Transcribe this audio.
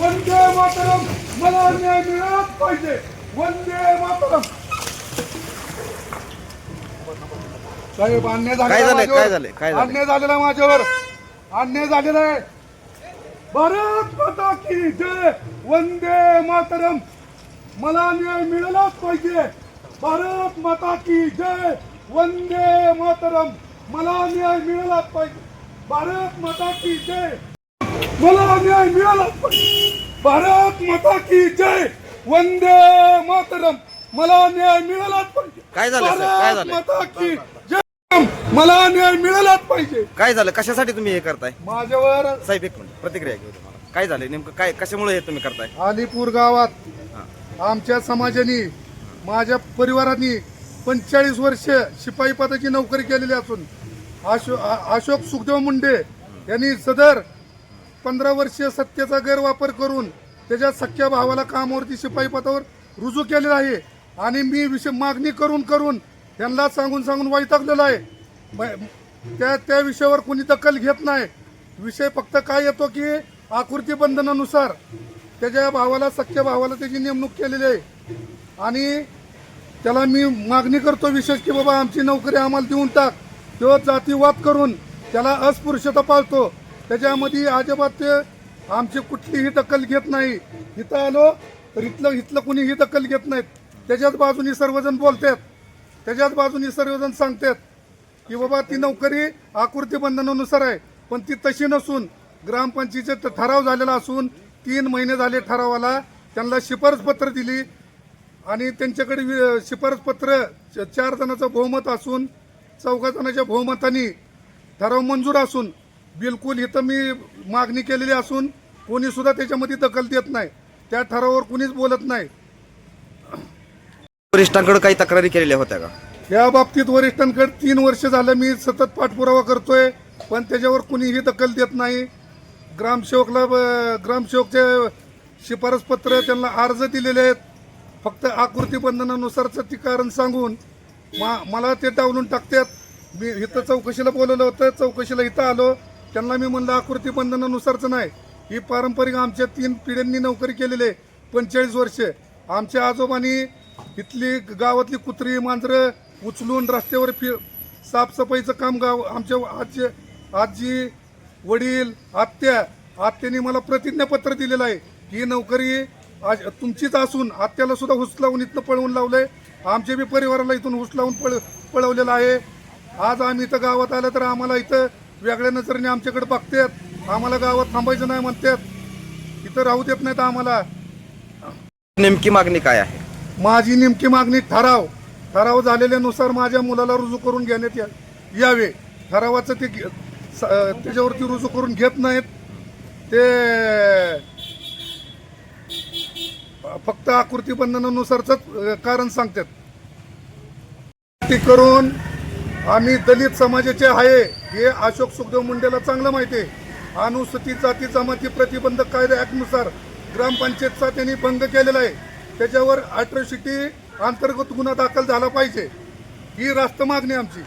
वंदे मातरम मला न्याय मिळालाच पाहिजे. वंदे मातरम. साहेब अन्याय काय झालेला झालंय? माझ्यावर. काय झालंय? काय झालंय? अन्याय झालेला आहे माझ्यावर. अन्याय झालेला आहे. भारत माता की जय. वंदे मातरम. मला न्याय मिळालाच पाहिजे. भारत माता की जय. वंदे मातरम. मला न्याय मिळालाच पाहिजे. भारत माता की जय. मला न्याय पाहिजे भारत माता की जय. वंदे मातरम. मला न्याय मिळालाच पाहिजे. काय झालं, सर? काय भारत झालंय? माता की जय. मला न्याय मिळालाच पाहिजे. काय झालं? कशासाठी तुम्ही हे करताय? माझ्यावर साहेब एक मिनिट. प्रतिक्रिया घेऊ तुम्हाला. काय झालं? नेमकं काय कशामुळे हे तुम्ही करताय? अलीपूर गावात. आमच्या समाजाने माझ्या परिवाराने पंचेचाळीस वर्ष शिपाई पदाची नोकरी केलेली असून अशो अशोक सुखदेव मुंडे यांनी सदर पंधरा वर्ष सत्तेचा गैरवापर करून त्याच्या सख्या भावाला कामावरती शिपाई पदावर रुजू केलेला आहे. आणि मी विषय मागणी करून करून त्यांना सांगून सांगून वैतागलेलो आहे. त्या त्या विषयावर कोणी दखल घेत नाही. विषय फक्त काय येतो की आकृती बंधनानुसार त्याच्या भावाला सख्या भावाला त्याची नेमणूक केलेली आहे. आणि त्याला मी मागणी करतो विशेष की बाबा आमची नोकरी आम्हाला देऊन टाक. तो जातीवाद करून त्याला अस्पृश्यता पाळतो. त्याच्यामध्ये अजिबात ते आमची कुठलीही दखल घेत नाही. इथं आलो तर इथलं इथलं कुणीही दखल घेत नाहीत. त्याच्याच बाजूनी सर्वजण बोलतात. त्याच्याच बाजूनी सर्वजण सांगतात की बाबा ती नोकरी आकृती बंधनानुसार आहे पण ती तशी नसून ग्रामपंचायतीचे ठराव झालेला असून तीन महिने झाले ठरावाला. त्यांना शिफारस पत्र दिली आणि त्यांच्याकडे वि- शिफारस पत्र चार जणांचं बहुमत असून चौघा जणांच्या बहुमताने ठराव मंजूर असून बिलकुल इथं मी मागणी केलेली असून कोणी सुद्धा त्याच्यामध्ये दखल देत नाही. त्या ठरावावर कुणीच बोलत नाही. वरिष्ठांकडे काही तक्रारी केलेल्या होत्या का? या बाबतीत वरिष्ठांकडे तीन वर्ष झालं मी सतत पाठपुरावा करतोय पण त्याच्यावर कुणीही दखल देत नाही. ग्रामसेवकला ग्रामसेवकचे शिफारस पत्र त्यांना अर्ज दिलेले आहेत. फक्त आकृती बंधनानुसारचं ती कारण सांगून मा मला ते डावलून टाकतात. मी इथं चौकशीला बोलवलं होतं चौकशीला इथं आलो. त्यांना मी म्हणलं आकृती बंधनानुसारचं नाही. ही पारंपरिक आमच्या तीन पिढ्यांनी नोकरी केलेली आहे पंचेचाळीस वर्षे. आमच्या आजोबांनी इथली गावातली कुत्री मांजरं उचलून रस्त्यावर फि साफसफाईचं काम गाव आमच्या आजी आजी वडील आत्या आत्याने मला प्रतिज्ञापत्र दिलेलं आहे. ही नोकरी आज तुमचीच असून आत्याला सुद्धा हुसलावून इथनं पळवून लावलंय. आमच्या बी परिवाराला इथून हुसलावून पळ पळवलेलं आहे. आज आम्ही इथं गावात आलं तर आम्हाला इथं वेगळ्या नजरेने आमच्याकडे बघतात. आम्हाला गावात थांबायचं नाही म्हणतात. इथं राहू देत नाहीत आम्हाला. नेमकी मागणी काय आहे? माझी नेमकी मागणी ठराव. ठराव झालेल्यानुसार माझ्या मुलाला रुजू करून घेण्यात या यावे. ठरावाचं ते घे- स- अं, त्याच्यावरती रुजू करून घेत नाहीत. ते फक्त आकृती बंधनानुसारच कारण सांगतात. ते करून आम्ही दलित समाजाचे आहे. हे अशोक सुखदेव मुंडेला चांगलं माहिती आहे. अनुसूचित जाती जमाती प्रतिबंधक कायदा ॲक्टनुसार ग्रामपंचायतचा त्यांनी भंग केलेला आहे. त्याच्यावर अॅट्रॉसिटी अंतर्गत गुन्हा दाखल झाला पाहिजे. ही रास्त मागणी आमची.